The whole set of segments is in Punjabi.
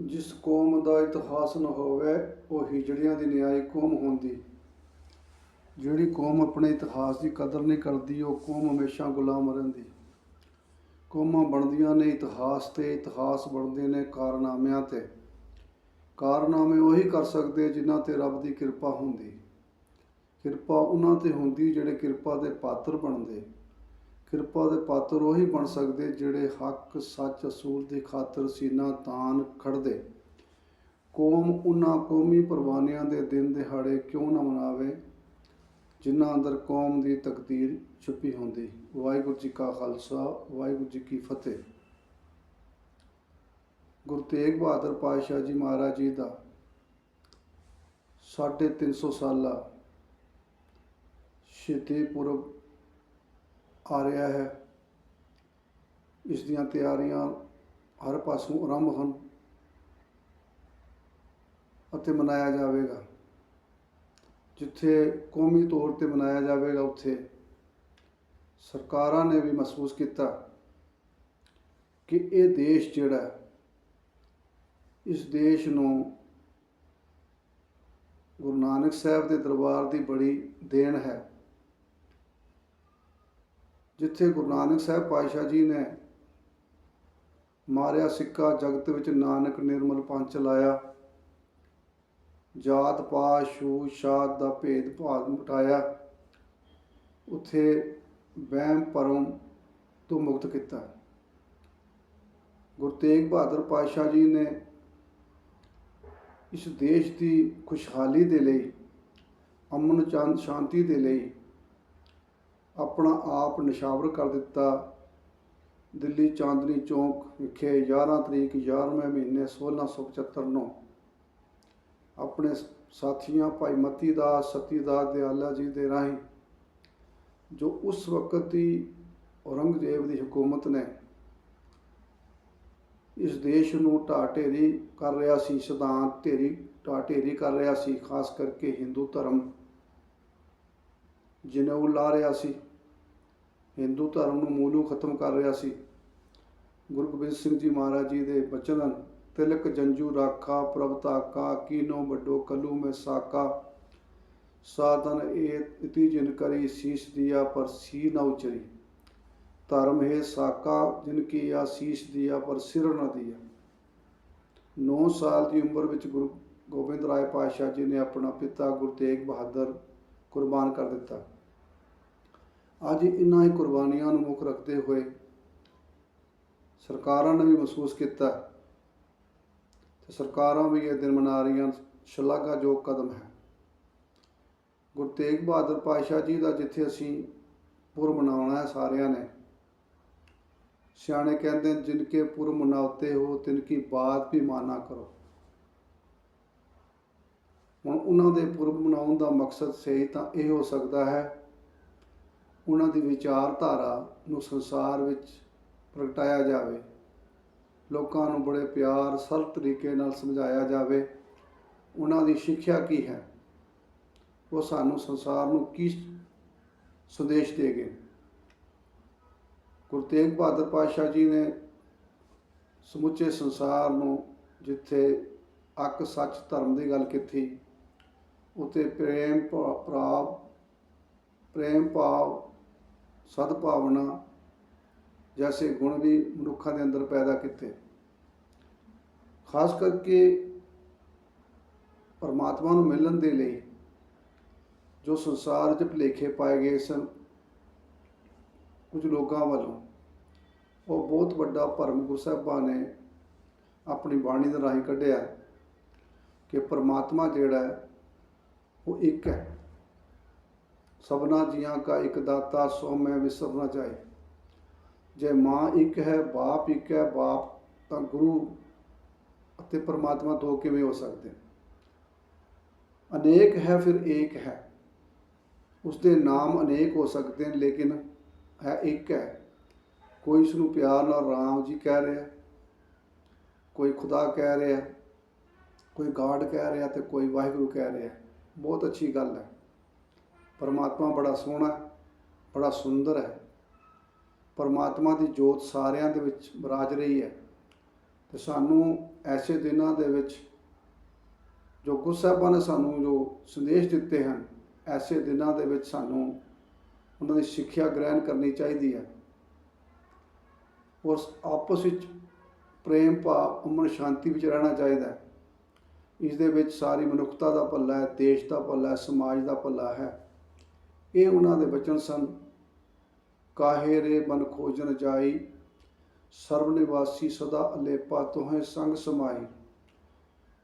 ਜਿਸ ਕੌਮ ਦਾ ਇਤਿਹਾਸ ਨਾ ਹੋਵੇ, ਉਹ ਹਿਜੜਿਆਂ ਦੀ ਨਿਆਈ ਕੌਮ ਹੁੰਦੀ। ਜਿਹੜੀ ਕੌਮ ਆਪਣੇ ਇਤਿਹਾਸ ਦੀ ਕਦਰ ਨਹੀਂ ਕਰਦੀ, ਉਹ ਕੌਮ ਹਮੇਸ਼ਾ ਗੁਲਾਮ ਰਹਿੰਦੀ। ਕੌਮਾਂ ਬਣਦੀਆਂ ਨੇ ਇਤਿਹਾਸ ਤੇ, ਇਤਿਹਾਸ ਬਣਦੇ ਨੇ ਕਾਰਨਾਮਿਆਂ ਤੇ। ਕਾਰਨਾਮੇ ਉਹੀ ਕਰ ਸਕਦੇ ਜਿਨ੍ਹਾਂ ਤੇ ਰੱਬ ਦੀ ਕਿਰਪਾ ਹੁੰਦੀ। ਕਿਰਪਾ ਉਹਨਾਂ ਤੇ ਹੁੰਦੀ ਜਿਹੜੇ ਕਿਰਪਾ ਦੇ ਪਾਤਰ ਬਣਦੇ। ਕਿਰਪਾ ਦੇ ਪਾਤਰ ਉਹੀ ਬਣ ਸਕਦੇ ਜਿਹੜੇ ਹੱਕ, ਸੱਚ, ਅਸੂਲ ਦੀ ਖਾਤਰ ਸੀਨਾ ਤਾਨ ਖੜਦੇ ਕੌਮ ਉਹਨਾਂ ਕੌਮੀ ਪਰਵਾਨਿਆਂ ਦੇ ਦਿਨ ਦਿਹਾੜੇ ਕਿਉਂ ਨਾ ਮਨਾਵੇ, ਜਿਨ੍ਹਾਂ ਅੰਦਰ ਕੌਮ ਦੀ ਤਕਦੀਰ ਛੁਪੀ ਹੁੰਦੀ। ਵਾਹਿਗੁਰੂ ਜੀ ਕਾ ਖਾਲਸਾ, ਵਾਹਿਗੁਰੂ ਜੀ ਕੀ ਫਤਿਹ। ਗੁਰੂ ਤੇਗ ਬਹਾਦਰ ਪਾਤਸ਼ਾਹ ਜੀ ਮਹਾਰਾਜ ਜੀ ਦਾ ਸਾਢੇ ਤਿੰਨ ਸੌ ਸਾਲਾ ਸ਼ਹੀਦੀ ਪੁਰਬ ਆ ਰਿਹਾ ਹੈ। ਇਸ ਦੀਆਂ ਤਿਆਰੀਆਂ ਹਰ ਪਾਸੋਂ ਆਰੰਭ ਹਨ ਅਤੇ ਮਨਾਇਆ ਜਾਵੇਗਾ। ਜਿੱਥੇ ਕੌਮੀ ਤੌਰ ਤੇ ਮਨਾਇਆ ਜਾਵੇਗਾ, ਉੱਥੇ ਸਰਕਾਰਾਂ ਨੇ ਵੀ ਮਹਿਸੂਸ ਕੀਤਾ ਕਿ ਇਹ ਦੇਸ਼ ਜਿਹੜਾ ਇਸ ਦੇਸ਼ ਨੂੰ ਗੁਰੂ ਨਾਨਕ ਸਾਹਿਬ ਦੇ ਦਰਬਾਰ ਦੀ ਬੜੀ ਦੇਣ ਹੈ। ਜਿੱਥੇ ਗੁਰੂ ਨਾਨਕ ਸਾਹਿਬ ਪਾਤਸ਼ਾਹ ਜੀ ਨੇ ਮਾਰਿਆ ਸਿੱਕਾ, ਜਗਤ ਵਿੱਚ ਨਾਨਕ ਨਿਰਮਲ ਪੰਚ ਲਾਇਆ। ਜਾਤ ਪਾਤ, ਛੂਤ ਸ਼ਾਤ ਦਾ ਭੇਦ ਭਾਵ ਮਿਟਾਇਆ। ਉਥੇ ਵਹਿਮ, ਭਰਮ ਤੋਂ ਮੁਕਤ ਕੀਤਾ। ਗੁਰੂ ਤੇਗ ਬਹਾਦਰ ਪਾਤਸ਼ਾਹ ਜੀ ਨੇ ਇਸ ਦੇਸ਼ ਦੀ ਖੁਸ਼ਹਾਲੀ ਦੇ ਲਈ, ਅਮਨ ਚੰਦ ਸ਼ਾਂਤੀ ਦੇ ਲਈ ਆਪਣਾ ਆਪ ਨਿਸ਼ਾਵਰ ਕਰ ਦਿੱਤਾ। ਦਿੱਲੀ ਚਾਂਦਨੀ ਚੌਂਕ ਵਿਖੇ 11 ਤਰੀਕ 11ਵੇਂ ਮਹੀਨੇ 1675 ਨੂੰ ਆਪਣੇ ਸਾਥੀਆਂ ਭਾਈ ਮਤੀ ਦਾਸ, ਸਤੀ ਦਾਸ ਦਿਆਲਾ ਜੀ ਦੇ ਰਾਹੀਂ ਜੋ ਉਸ ਵਕਤ ਦੀ ਔਰੰਗਜ਼ੇਬ ਦੀ ਹਕੂਮਤ ਨੇ ਇਸ ਦੇਸ਼ ਨੂੰ ਢਾਹ ਢੇਰੀ ਕਰ ਰਿਹਾ ਸੀ, ਸਿਧਾਂਤ ਢੇਰੀ ਢਾਹ ਢੇਰੀ ਕਰ ਰਿਹਾ ਸੀ, ਖਾਸ ਕਰਕੇ ਹਿੰਦੂ ਧਰਮ ਜਿਹਨੇ ਲਾ ਰਿਹਾ ਸੀ। ਹਿੰਦੂ ਧਰਮ ਨੂੰ ਮੂਲੋਂ ਖਤਮ ਕਰ ਰਿਹਾ ਸੀ। ਗੁਰੂ ਗੋਬਿੰਦ ਸਿੰਘ ਜੀ ਮਹਾਰਾਜ ਜੀ ਦੇ ਬਚਨ ਹਨ। ਤਿਲਕ ਜੰਜੂ ਰਾਖਾ ਪ੍ਰਭ ਤਾਕਾ ਕੀਨੋ ਵੱਡੋ ਕਲੂ ਮੈਂ ਸਾਕਾ। ਸਾਧਨ ਇਹ ਇਤੀ ਜਿਨ ਕਰੀ ਸੀਸ ਦਿਆ ਪਰ ਸੀ ਨਾ ਉਚਰੀ। ਧਰਮ ਹੈ ਸਾਕਾ, ਜਿਨ ਕੀ ਸ਼ੀਸ਼ ਦਿਆ ਪਰ ਸਿਰ ਨਾ ਦਿਆ। 9 ਸਾਲ ਦੀ ਉਮਰ ਵਿੱਚ ਗੁਰੂ ਗੋਬਿੰਦ ਰਾਏ ਪਾਤਸ਼ਾਹ ਜੀ ਨੇ ਆਪਣਾ ਪਿਤਾ ਗੁਰੂ ਤੇਗ ਬਹਾਦਰ ਕੁਰਬਾਨ ਕਰ ਦਿੱਤਾ। ਅੱਜ ਇਨ੍ਹਾਂ ਹੀ ਕੁਰਬਾਨੀਆਂ ਨੂੰ ਮੁੱਖ ਰੱਖਦੇ ਹੋਏ ਸਰਕਾਰਾਂ ਨੇ ਵੀ ਮਹਿਸੂਸ ਕੀਤਾ। ਤੇ ਸਰਕਾਰਾਂ ਵੀ ਇਹ ਦਿਨ ਮਨਾ ਰਹੀਆਂ ਸ਼ਲਾਘਾਯੋਗ ਕਦਮ ਹੈ। ਗੁਰੂ ਤੇਗ ਬਹਾਦਰ ਪਾਤਸ਼ਾਹ ਜੀ ਦਾ ਜਿੱਥੇ ਅਸੀਂ ਪੁਰ ਮਨਾਉਣਾ ਹੈ ਸਾਰਿਆਂ ਨੇ, ਸਿਆਣੇ ਕਹਿੰਦੇ ਨੇ ਜਿਨਕੇ ਪੁਰ ਮਨਾਉਤੇ ਹੋ, ਤਿਨਕੀ ਬਾਤ ਵੀ ਮਾਨਾ ਕਰੋ। ਹੁਣ ਉਹਨਾਂ ਦੇ ਪੁਰਬ ਮਨਾਉਣ ਦਾ ਮਕਸਦ ਸਹੀ ਤਾਂ ਇਹ ਹੋ ਸਕਦਾ ਹੈ ਉਹਨਾਂ ਦੀ ਵਿਚਾਰਧਾਰਾ ਨੂੰ ਸੰਸਾਰ ਵਿੱਚ ਪ੍ਰਗਟਾਇਆ ਜਾਵੇ। ਲੋਕਾਂ ਨੂੰ ਬੜੇ ਪਿਆਰ, ਸਰਲ ਤਰੀਕੇ ਨਾਲ ਸਮਝਾਇਆ ਜਾਵੇ। ਉਹਨਾਂ ਦੀ ਸਿੱਖਿਆ ਕੀ ਹੈ? ਉਹ ਸਾਨੂੰ ਸੰਸਾਰ ਨੂੰ ਕੀ ਸੰਦੇਸ਼ ਦੇ ਗਏ ਗੁਰੂ ਤੇਗ ਬਹਾਦਰ ਪਾਤਸ਼ਾਹ ਜੀ ਨੇ ਸਮੁੱਚੇ ਸੰਸਾਰ ਨੂੰ ਜਿੱਥੇ ਅੱਕ, ਸੱਚ, ਧਰਮ ਦੀ ਗੱਲ ਕੀਤੀ ਉਤੇ ਪ੍ਰੇਮ, ਭਾ- ਪ੍ਰਾਪ ਪ੍ਰੇਮ ਭਾਵ ਸਦਭਾਵਨਾ ਜੈਸੇ ਗੁਣ ਵੀ ਮਨੁੱਖਾਂ ਦੇ ਅੰਦਰ ਪੈਦਾ ਕੀਤੇ। ਖਾਸ ਕਰਕੇ ਪਰਮਾਤਮਾ ਨੂੰ ਮਿਲਣ ਦੇ ਲਈ ਜੋ ਸੰਸਾਰ 'ਚ ਭੁਲੇਖੇ ਪਾਏ ਗਏ ਸਨ, ਕੁਝ ਲੋਕਾਂ ਵੱਲੋਂ, ਉਹ ਬਹੁਤ ਵੱਡਾ ਭਰਮ ਗੁਰੂ ਸਾਹਿਬਾਂ ਨੇ ਆਪਣੀ ਬਾਣੀ ਦੇ ਰਾਹੀਂ ਕੱਢਿਆ ਕਿ ਪਰਮਾਤਮਾ ਜਿਹੜਾ ਉਹ ਇੱਕ ਹੈ। ਸਭਨਾ ਜੀਆਂ ਕਾ ਇੱਕ ਦਾਤਾ, ਸੋ ਮੈਂ ਵਿਸਰ ਨਾ ਜਾਏ। ਜੇ ਮਾਂ ਇੱਕ ਹੈ, ਬਾਪ ਇੱਕ ਹੈ, ਬਾਪ ਤਾਂ ਗੁਰੂ ਅਤੇ ਪਰਮਾਤਮਾ ਦੋ ਕਿਵੇਂ ਹੋ ਸਕਦੇ? ਅਨੇਕ ਹੈ, ਫਿਰ ਏਕ ਹੈ। ਉਸ ਦੇ ਨਾਮ ਅਨੇਕ ਹੋ ਸਕਦੇ ਨੇ, ਲੇਕਿਨ ਹੈ ਇੱਕ ਹੈ। ਕੋਈ ਇਸ ਨੂੰ ਪਿਆਰ ਨਾਲ ਰਾਮ ਜੀ ਕਹਿ ਰਿਹਾ ਕੋਈ ਖੁਦਾ ਕਹਿ ਰਿਹਾ ਕੋਈ ਗਾਡ ਕਹਿ ਰਿਹਾ ਤੇ ਕੋਈ ਵਾਹਿਗੁਰੂ ਕਹਿ ਰਿਹਾ ਬਹੁਤ ਅੱਛੀ ਗੱਲ ਹੈ। ਪਰਮਾਤਮਾ ਬੜਾ ਸੋਹਣਾ ਬੜਾ ਸੁੰਦਰ ਹੈ। ਪਰਮਾਤਮਾ ਦੀ ਜੋਤ ਸਾਰਿਆਂ ਦੇ ਵਿੱਚ ਬਰਾਜ ਰਹੀ ਹੈ। ਤੇ ਸਾਨੂੰ ਐਸੇ ਦਿਨਾਂ ਦੇ ਵਿੱਚ ਜੋ ਗੁਰੂ ਸਾਹਿਬਾਂ ਨੇ ਸਾਨੂੰ ਜੋ ਸੰਦੇਸ਼ ਦਿੱਤੇ ਹਨ, ਐਸੇ ਦਿਨਾਂ ਦੇ ਵਿੱਚ ਸਾਨੂੰ ਉਹਨਾਂ ਦੀ ਸਿੱਖਿਆ ਗ੍ਰਹਿਣ ਕਰਨੀ ਚਾਹੀਦੀ ਹੈ। ਉਸ ਆਪਸ ਵਿੱਚ ਪ੍ਰੇਮ, ਭਾਵ ਅਮਨ ਸ਼ਾਂਤੀ ਵਿੱਚ ਰਹਿਣਾ ਚਾਹੀਦਾ ਹੈ। ਇਸ ਦੇ ਵਿੱਚ ਸਾਰੀ ਮਨੁੱਖਤਾ ਦਾ ਭਲਾ ਹੈ, ਦੇਸ਼ ਦਾ ਭਲਾ ਹੈ, ਸਮਾਜ ਦਾ ਭਲਾ ਹੈ। ਇਹ ਉਹਨਾਂ ਦੇ ਬਚਨ ਸਨ। ਕਾਹੇ ਰੇ ਬਨ ਖੋਜਨ ਜਾਈ, ਸਰਬ ਨਿਵਾਸੀ ਸਦਾ ਅਲੇਪਾ ਤੋਹੇ ਸੰਗ ਸਮਾਈ।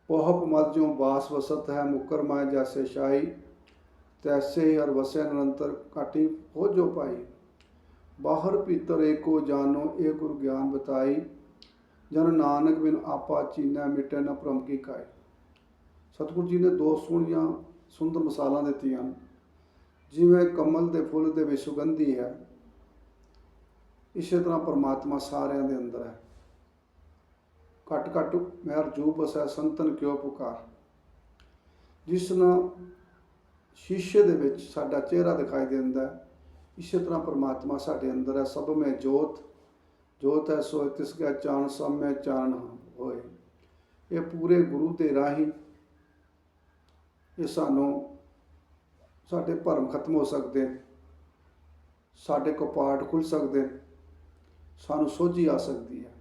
ਪੋਹਪ ਮਤ ਜੋ ਬਾਸ ਵਸਤ ਹੈ, ਮੁਕਰ ਮਾਇ ਜੈਸੇ ਸ਼ਾਈ ਤੈਸੇ ਹਰ ਵਸੈ ਨਿਰੰਤਰ ਕਾਟੀ ਹੋ ਜੋ ਪਾਈ। ਬਾਹਰ ਭੀਤਰ ਏਕੋ ਜਾਨੋ, ਇਹ ਗੁਰ ਗਿਆਨ ਬਤਾਈ। ਜਨ ਨਾਨਕ ਬਿਨ ਆਪਾ ਚੀਨਾ ਮਿਟੇ ਨ ਭ੍ਰਮ ਕੀ ਕਾਈ। ਸਤਿਗੁਰੂ ਜੀ ਨੇ ਦੋ ਸੋਹਣੀਆਂ ਸੁੰਦਰ ਮਿਸਾਲਾਂ ਦਿੱਤੀਆਂ ਜਿਵੇਂ ਕਮਲ ਦੇ ਫੁੱਲ ਦੇ ਵਿੱਚ ਸੁਗੰਧੀ ਹੈ, ਇਸੇ ਤਰ੍ਹਾਂ ਪਰਮਾਤਮਾ ਸਾਰਿਆਂ ਦੇ ਅੰਦਰ ਹੈ। ਘਟ ਘਟ ਮਹਿਰ ਜੂ ਬਸੈ, ਸੰਤਨ ਕਿਉ ਪੁਕਾਰ? ਜਿਸ ਨਾਲ ਸ਼ੀਸ਼ੇ ਦੇ ਵਿੱਚ ਸਾਡਾ ਚਿਹਰਾ ਦਿਖਾਈ ਦਿੰਦਾ ਹੈ, ਇਸੇ ਤਰ੍ਹਾਂ ਪਰਮਾਤਮਾ ਸਾਡੇ ਅੰਦਰ ਹੈ। ਸਭ ਮੈਂ ਜੋਤ ਜੋਤ ਹੈ, ਸੋ ਤਿਸ ਕਾ ਚਾਨ ਸਭ ਮੈਂ ਚਾਨ ਹੋਏ। ਇਹ ਪੂਰੇ ਗੁਰੂ ਦੇ ਰਾਹੀਂ ਇਹ ਸਾਨੂੰ ਸਾਡੇ ਭਰਮ ਖਤਮ ਹੋ ਸਕਦੇ ਸਾਡੇ ਕਪਾਟ ਖੁੱਲ ਸਕਦੇ ਸਾਨੂੰ ਸੋਝੀ ਆ ਸਕਦੀ ਹੈ।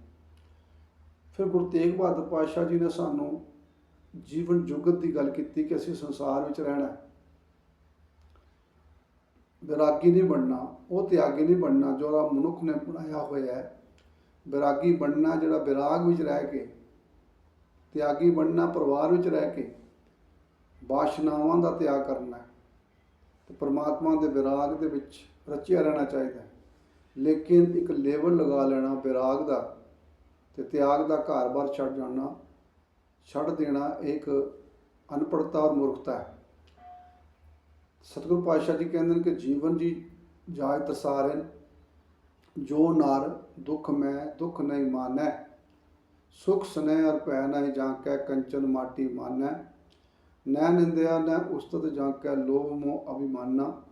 ਫਿਰ ਗੁਰੂ ਤੇਗ ਬਹਾਦਰ ਪਾਤਸ਼ਾਹ ਜੀ ਨੇ ਸਾਨੂੰ ਜੀਵਨ ਜੁਗਤ ਦੀ ਗੱਲ ਕੀਤੀ ਕਿ ਅਸੀਂ ਸੰਸਾਰ ਵਿੱਚ ਰਹਿਣਾ ਹੈ। ਵਿਰਾਗੀ ਨਹੀਂ ਬਣਨਾ, ਉਹ ਤਿਆਗੀ ਨਹੀਂ ਬਣਨਾ ਜਿਹੜਾ ਮਨੁੱਖ ਨੇ ਬਣਾਇਆ ਹੋਇਆ ਹੈ। ਵਿਰਾਗੀ ਬਣਨਾ ਜਿਹੜਾ ਵਿਰਾਗ ਵਿੱਚ ਰਹਿ ਕੇ, ਤਿਆਗੀ ਬਣਨਾ ਪਰਿਵਾਰ ਵਿੱਚ ਰਹਿ ਕੇ, ਬਾਸ਼ਨਾਵਾਂ ਦਾ ਤਿਆਗ ਕਰਨਾ ਤੇ ਪ੍ਰਮਾਤਮਾ ਦੇ ਵਿਰਾਗ ਦੇ ਵਿੱਚ ਰਚਿਆ ਰਹਿਣਾ ਚਾਹੀਦਾ ਹੈ। ਲੇਕਿਨ ਇੱਕ ਲੇਬਲ ਲਗਾ ਲੈਣਾ ਵਿਰਾਗ ਦਾ ਤੇ ਤਿਆਗ ਦਾ ਘਰ-ਬਾਰ ਛੱਡ ਜਾਣਾ, ਛੱਡ ਦੇਣਾ ਇੱਕ ਅਨਪੜਤਾ ਔਰ ਮੂਰਖਤਾ ਹੈ। ਸਤਿਗੁਰੂ ਪਾਤਸ਼ਾਹ ਜੀ ਕਹਿੰਦੇ ਨੇ ਕਿ ਜੀਵਨ ਜੀ ਜਾਇ ਤਸਾਰਨ, ਜੋ ਨਾਰ ਦੁਖ ਮੈਂ ਦੁਖ ਨਹੀਂ ਮਾਨੈ, ਸੁਖ ਸਨੈ ਅਰ ਭੈ ਨਹੀਂ ਜਾਂ ਕੈ ਕੰਚਨ ਮਾਟੀ ਮਾਨੈ। ਨੈ ਨਿੰਦਿਆ, ਨੈ ਉਸਤਤ ਜਾਂ ਕੈ ਲੋਭ, ਮੋਹ, ਅਭਿਮਾਨਾ।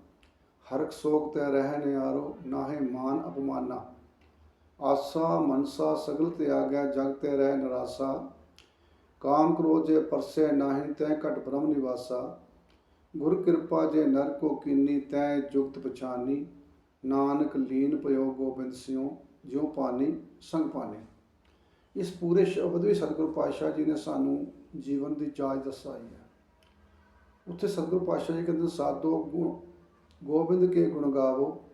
ਹਰਕ ਸੋਗ ਤੈ ਰਹਿ ਨਿਆਰੋ, ਨਾਹੇ ਮਾਨ ਅਪਮਾਨਾ। ਆਸਾ, ਮਨਸਾ, ਸਗਲ ਤਿਆਗੈ, ਜਗ ਤੇ ਰਹਿ ਨਰਾਸਾ। ਕਾਮ ਕ੍ਰੋਧ ਜੇ ਪਰਸੇ ਨਾਹਿ, ਤੈ ਘਟ ਬ੍ਰਹਮ ਨਿਵਾਸਾ। ਗੁਰ ਕਿਰਪਾ ਜੇ ਨਰ ਕੋ ਕੀਨੀ, ਤੈ ਜੁਗਤ ਪਛਾਨੀ। ਨਾਨਕ ਲੀਨ ਪਇਓ ਗੋਬਿੰਦ ਸਿਉ, ਜਿਉ ਪਾਣੀ ਸੰਗ ਪਾਣੀ ਇਸ ਪੂਰੇ ਸ਼ਬਦ ਵਿੱਚ ਸਤਿਗੁਰੂ ਪਾਤਸ਼ਾਹ ਜੀ ਨੇ ਸਾਨੂੰ ਜੀਵਨ ਦੀ ਜਾਚ ਦਸਾਈ ਹੈ। ਉੱਥੇ ਸਤਿਗੁਰੂ ਪਾਤਸ਼ਾਹ ਜੀ ਕਹਿੰਦੇ ਸਾਧੋ ਗੁ- ਗੋਬਿੰਦ ਕੇ ਗੁਣ ਗਾਵੋ,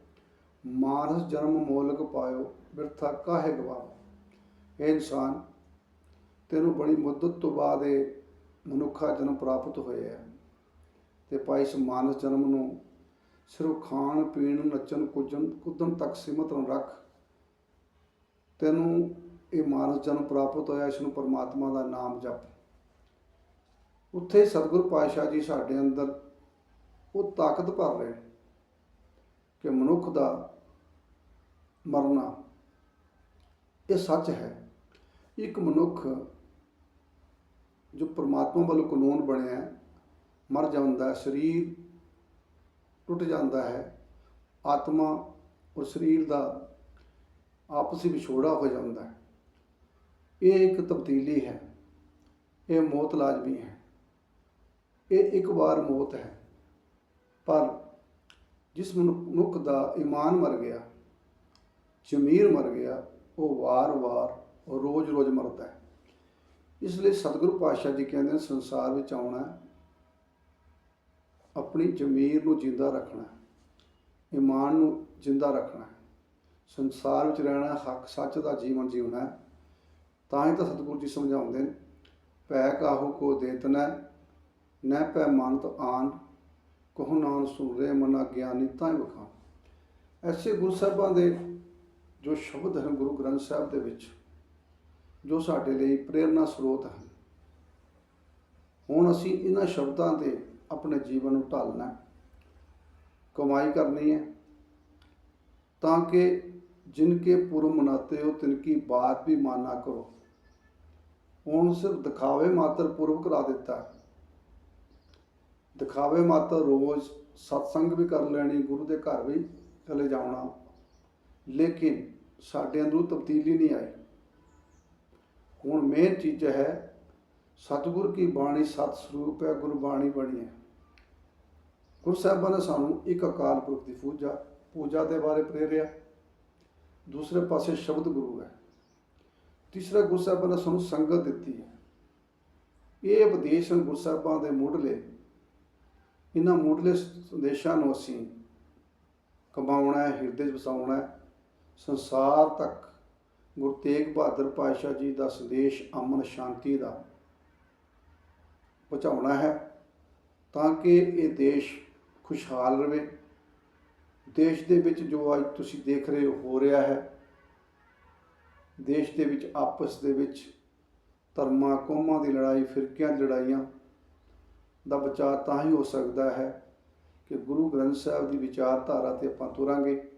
ਮਾਨਸ ਜਨਮ ਮੋਲਕ ਪਾਇਓ, ਬਿਰਥਾ ਕਾਹੇ ਗਵਾਵੋ। ਇਹ ਇਨਸਾਨ ਤੈਨੂੰ ਬੜੀ ਮੁੱਦਤ ਤੋਂ ਬਾਅਦ ਇਹ ਮਨੁੱਖਾ ਜਨਮ ਪ੍ਰਾਪਤ ਹੋਇਆ ਹੈ। ਤੇ ਭਾਈ ਇਸ ਮਾਨਸ ਜਨਮ ਨੂੰ ਸਿਰਫ ਖਾਣ, ਪੀਣ, ਨੱਚਣ, ਕੁੱਜਣ, ਕੁੱਦਣ ਤੱਕ ਸੀਮਤ ਨਾ ਰੱਖ। ਤੈਨੂੰ ਇਹ ਮਾਨਸ ਜਨਮ ਪ੍ਰਾਪਤ ਹੋਇਆ, ਇਸ ਨੂੰ ਪਰਮਾਤਮਾ ਦਾ ਨਾਮ ਜਪ। ਉੱਥੇ ਸਤਿਗੁਰੂ ਪਾਤਸ਼ਾਹ ਜੀ ਸਾਡੇ ਅੰਦਰ ਉਹ ਤਾਕਤ ਭਰ ਰਹੇ ਕਿ ਮਨੁੱਖ ਦਾ ਮਰਨਾ, ਇਹ ਸੱਚ ਹੈ। ਇੱਕ ਮਨੁੱਖ ਜੋ ਪ੍ਰਮਾਤਮਾ ਵੱਲੋਂ ਕਾਨੂੰਨ ਬਣਿਆ, ਮਰ ਜਾਂਦਾ ਹੈ ਸਰੀਰ ਟੁੱਟ ਜਾਂਦਾ ਹੈ, ਆਤਮਾ ਔਰ ਸਰੀਰ ਦਾ ਆਪਸੀ ਵਿਛੋੜਾ ਹੋ ਜਾਂਦਾ ਹੈ। ਇਹ ਇੱਕ ਤਬਦੀਲੀ ਹੈ, ਇਹ ਮੌਤ ਲਾਜ਼ਮੀ ਹੈ। ਇਹ ਇੱਕ ਵਾਰ ਮੌਤ ਹੈ। ਪਰ ਜਿਸ ਮਨੁ- ਮਨੁੱਖ ਦਾ ਈਮਾਨ ਮਰ ਗਿਆ ਜ਼ਮੀਰ ਮਰ ਗਿਆ ਉਹ ਵਾਰ-ਵਾਰ ਔਰ ਰੋਜ਼-ਰੋਜ਼ ਮਰਦਾ ਹੈ। ਇਸ ਲਈ ਸਤਿਗੁਰੂ ਪਾਤਸ਼ਾਹ ਜੀ ਕਹਿੰਦੇ ਨੇ ਸੰਸਾਰ ਵਿੱਚ ਆਉਣਾ ਆਪਣੀ ਜ਼ਮੀਰ ਨੂੰ ਜਿੰਦਾ ਰੱਖਣਾ ਹੈ, ਈਮਾਨ ਨੂੰ ਜਿੰਦਾ ਰੱਖਣਾ ਸੰਸਾਰ ਵਿੱਚ ਰਹਿਣਾ ਹੱਕ ਸੱਚ ਦਾ ਜੀਵਨ ਜਿਉਣਾ ਤਾਂ ਹੀ ਤਾਂ ਸਤਿਗੁਰੂ ਜੀ ਸਮਝਾਉਂਦੇ ਨੇ ਭੈ ਕਾਹੂ ਕੋ ਦੇਤਨਾ ਨਹਿ ਪੈ ਮਾਨਤ ਆਨ ਕਹੋ ਨਾਨ ਸੁਰੇ ਮਨਾ ਗਿਆਨੀ ਤਾਂ ਵਖਾਨ ਐਸੇ ਗੁਰੂ ਸਾਹਿਬਾਂ ਦੇ ਜੋ ਸ਼ਬਦ ਹਨ ਗੁਰੂ ਗ੍ਰੰਥ ਸਾਹਿਬ ਦੇ ਵਿੱਚ, ਜੋ ਸਾਡੇ ਲਈ ਪ੍ਰੇਰਨਾ ਸਰੋਤ ਹਨ। ਹੁਣ ਅਸੀਂ ਇਹਨਾਂ ਸ਼ਬਦਾਂ ਤੇ ਆਪਣੇ ਜੀਵਨ ਨੂੰ ਢਾਲਣਾ ਕਮਾਈ ਕਰਨੀ ਹੈ, ਤਾਂ ਕਿ ਜਿਨਕੇ ਪੁਰਮ ਮਨਾਤੇ ਹੋ ਤਿਨਕੀ ਬਾਤ ਵੀ ਮਾਨਾ ਕਰੋ। ਹੁਣ ਸਿਰਫ ਦਿਖਾਵੇ ਮਾਤਰ ਪੁਰਬ ਕਰਾ ਦਿੱਤਾ ਹੈ। ਦਿਖਾਵੇ ਮਾਤਰ ਰੋਜ਼ ਸਤਸੰਗ ਵੀ ਕਰ ਲੈਣੀ, ਗੁਰੂ ਦੇ ਘਰ ਵੀ ਚਲੇ ਜਾਣਾ। ਲੇਕਿਨ ਸਾਡੇ ਅੰਦਰੋਂ ਤਬਦੀਲੀ ਨਹੀਂ ਆਈ। ਹੁਣ ਮੇਨ ਚੀਜ਼ ਹੈ, ਸਤਿਗੁਰ ਕੀ ਬਾਣੀ ਸਤ ਸਰੂਪ ਹੈ ਗੁਰਬਾਣੀ ਬਣੀ ਹੈ। ਗੁਰੂ ਸਾਹਿਬਾਂ ਨੇ ਸਾਨੂੰ ਇੱਕ ਅਕਾਲ ਪੁਰਖ ਦੀ ਪੂਜਾ ਪੂਜਾ ਦੇ ਬਾਰੇ ਪ੍ਰੇਰਿਆ। ਦੂਸਰੇ ਪਾਸੇ ਸ਼ਬਦ ਗੁਰੂ ਹੈ। ਤੀਸਰਾ ਗੁਰੂ ਸਾਹਿਬਾਂ ਨੇ ਸਾਨੂੰ ਸੰਗਤ ਦਿੱਤੀ ਹੈ। ਇਹ ਉਪਦੇਸ਼ ਹਨ ਗੁਰੂ ਸਾਹਿਬਾਂ ਦੇ ਮੁੱਢਲੇ ਇਹਨਾਂ ਮੁੱਢਲੇ ਸੰਦੇਸ਼ਾਂ ਨੂੰ ਅਸੀਂ ਕਮਾਉਣਾ ਹੈ, ਹਿਰਦੇ 'ਚ ਵਸਾਉਣਾ ਹੈ। ਸੰਸਾਰ ਤੱਕ ਗੁਰੂ ਤੇਗ ਬਹਾਦਰ ਪਾਤਸ਼ਾਹ ਜੀ ਦਾ ਸੰਦੇਸ਼ ਅਮਨ ਸ਼ਾਂਤੀ ਦਾ ਪਹੁੰਚਾਉਣਾ ਹੈ ਤਾਂ ਕਿ ਇਹ ਦੇਸ਼ ਖੁਸ਼ਹਾਲ ਰਹੇ ਦੇਸ਼ ਦੇ ਵਿੱਚ ਜੋ ਅੱਜ ਤੁਸੀਂ ਦੇਖ ਰਹੇ ਹੋ ਹੋ ਰਿਹਾ ਹੈ, ਦੇਸ਼ ਦੇ ਵਿੱਚ ਆਪਸ ਦੇ ਵਿੱਚ ਧਰਮਾਂ, ਕੌਮਾਂ ਦੀ ਲੜਾਈ, ਫਿਰਕਿਆਂ ਦੀ ਲੜਾਈਆਂ ਦਾ ਬਚਾਅ ਤਾਂ ਹੀ ਹੋ ਸਕਦਾ ਹੈ ਕਿ ਗੁਰੂ ਗ੍ਰੰਥ ਸਾਹਿਬ ਦੀ ਵਿਚਾਰਧਾਰਾ ਤੇ ਆਪਾਂ ਤੁਰਾਂਗੇ।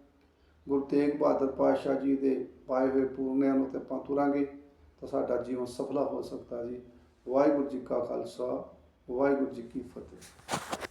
ਗੁਰੂ ਤੇਗ ਬਹਾਦਰ ਪਾਤਸ਼ਾਹ ਜੀ ਦੇ ਪਾਏ ਹੋਏ ਪੂਰਨਿਆਂ ਨੂੰ ਤੇ ਆਪਾਂ ਤੁਰਾਂਗੇ ਤਾਂ ਸਾਡਾ ਜੀਵਨ ਸਫਲਾ ਹੋ ਸਕਦਾ ਜੀ। ਵਾਹਿਗੁਰੂ ਜੀ ਕਾ ਖਾਲਸਾ, ਵਾਹਿਗੁਰੂ ਜੀ ਕੀ ਫਤਿਹ।